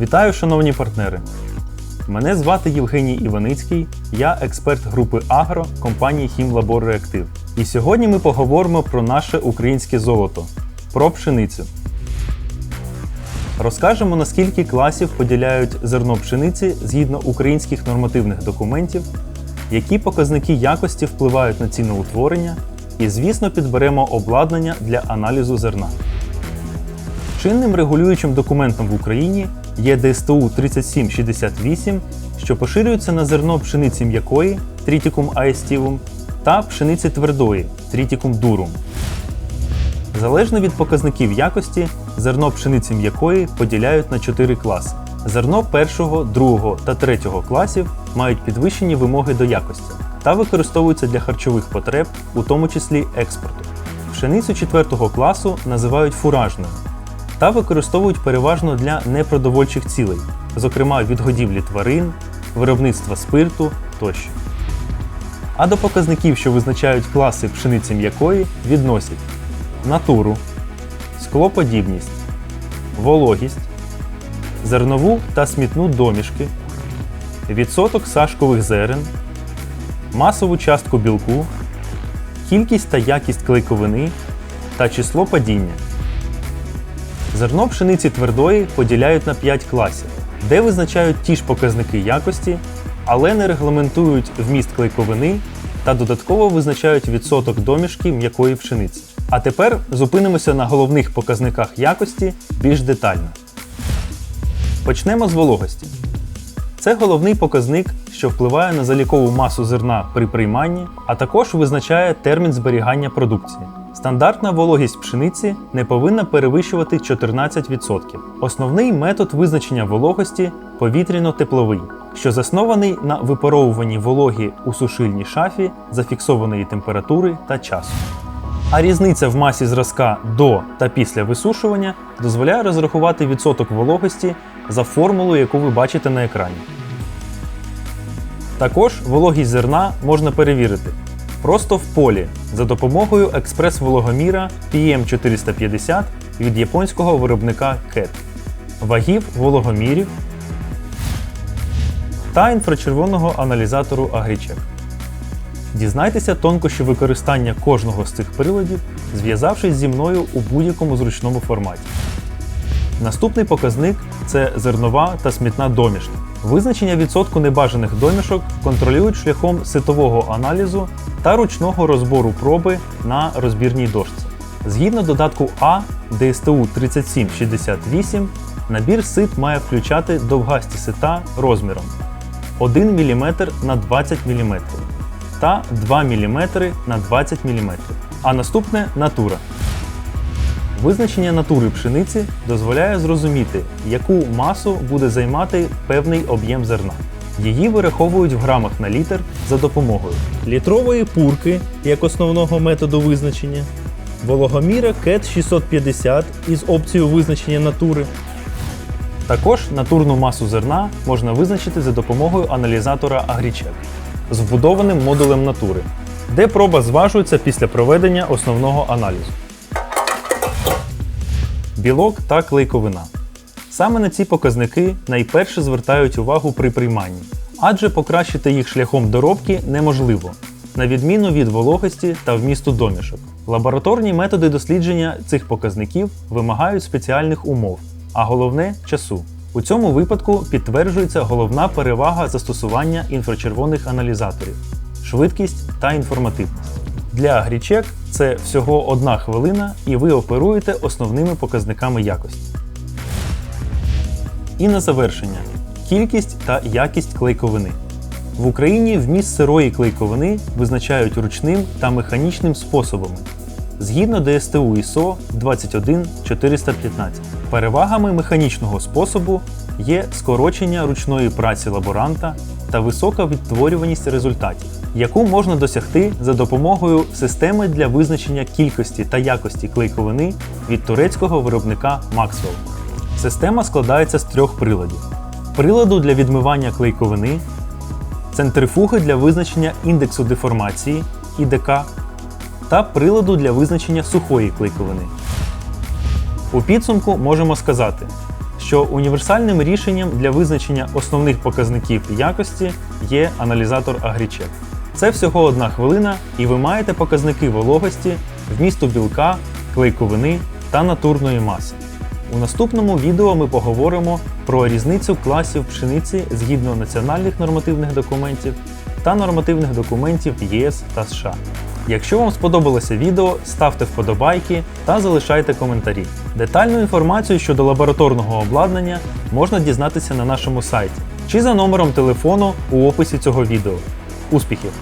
Вітаю, шановні партнери! Мене звати Євгеній Іваницький, я експерт групи Агро компанії Хімлабор Реактив. І сьогодні ми поговоримо про наше українське золото про пшеницю. Розкажемо, наскільки класів поділяють зерно пшениці згідно українських нормативних документів, які показники якості впливають на ціноутворення, і, звісно, підберемо обладнання для аналізу зерна. Чинним регулюючим документом в Україні є ДСТУ 3768, що поширюється на зерно пшениці м'якої Triticum aestivum та пшениці твердої Triticum durum. Залежно від показників якості, зерно пшениці м'якої поділяють на 4 класи. Зерно першого, другого та третього класів мають підвищені вимоги до якості та використовуються для харчових потреб, у тому числі експорту. Пшеницю четвертого класу називають фуражною та використовують переважно для непродовольчих цілей, зокрема відгодівлі тварин, виробництва спирту тощо. А до показників, що визначають класи пшениці м'якої, відносять натуру, склоподібність, вологість, зернову та смітну домішки, відсоток сашкових зерен, масову частку білку, кількість та якість клейковини та число падіння. Зерно пшениці твердої поділяють на 5 класів, де визначають ті ж показники якості, але не регламентують вміст клейковини та додатково визначають відсоток домішки м'якої пшениці. А тепер зупинимося на головних показниках якості більш детально. Почнемо з вологості. Це головний показник, що впливає на залікову масу зерна при прийманні, а також визначає термін зберігання продукції. Стандартна вологість пшениці не повинна перевищувати 14%. Основний метод визначення вологості повітряно-тепловий, що заснований на випаровуванні вологі у сушильній шафі зафіксованої температури та часу. А різниця в масі зразка до та після висушування дозволяє розрахувати відсоток вологості за формулою, яку ви бачите на екрані. Також вологість зерна можна перевірити просто в полі за допомогою експрес-вологоміра PM450 від японського виробника KET, вагів вологомірів та інфрачервоного аналізатору Agricheck. Дізнайтеся тонкощі використання кожного з цих приладів, зв'язавшись зі мною у будь-якому зручному форматі. Наступний показник це зернова та смітна домішка. Визначення відсотку небажаних домішок контролюють шляхом ситового аналізу та ручного розбору проби на розбірній дошці. Згідно додатку А ДСТУ 3768, набір сит має включати довгасті сита розміром 1 мм на 20 мм та 2 мм на 20 мм. А наступне натура. Визначення натури пшениці дозволяє зрозуміти, яку масу буде займати певний об'єм зерна. Її вираховують в грамах на літр за допомогою літрової пурки як основного методу визначення, вологоміра CAT 650 із опцією визначення натури. Також натурну масу зерна можна визначити за допомогою аналізатора Agricheck з вбудованим модулем натури, де проба зважується після проведення основного аналізу. Білок та клейковина. Саме на ці показники найперше звертають увагу при прийманні, адже покращити їх шляхом доробки неможливо, на відміну від вологості та вмісту домішок. Лабораторні методи дослідження цих показників вимагають спеціальних умов, а головне часу. У цьому випадку підтверджується головна перевага застосування інфрачервоних аналізаторів швидкість та інформативність. Для Agricheck це всього одна хвилина, і ви оперуєте основними показниками якості. І на завершення кількість та якість клейковини. В Україні вміст сирої клейковини визначають ручним та механічним способами згідно ДСТУ ISO 21415. Перевагами механічного способу є скорочення ручної праці лаборанта та висока відтворюваність результатів, яку можна досягти за допомогою системи для визначення кількості та якості клейковини від турецького виробника Maxwell. Система складається з трьох приладів: приладу для відмивання клейковини, центрифуги для визначення індексу деформації ІДК та приладу для визначення сухої клейковини. У підсумку можемо сказати, що універсальним рішенням для визначення основних показників якості є аналізатор AgriCheck. Це всього одна хвилина, і ви маєте показники вологості, вмісту білка, клейковини та натурної маси. У наступному відео ми поговоримо про різницю класів пшениці згідно національних нормативних документів та нормативних документів ЄС та США. Якщо вам сподобалося відео, ставте вподобайки та залишайте коментарі. Детальну інформацію щодо лабораторного обладнання можна дізнатися на нашому сайті чи за номером телефону у описі цього відео. Успіхів!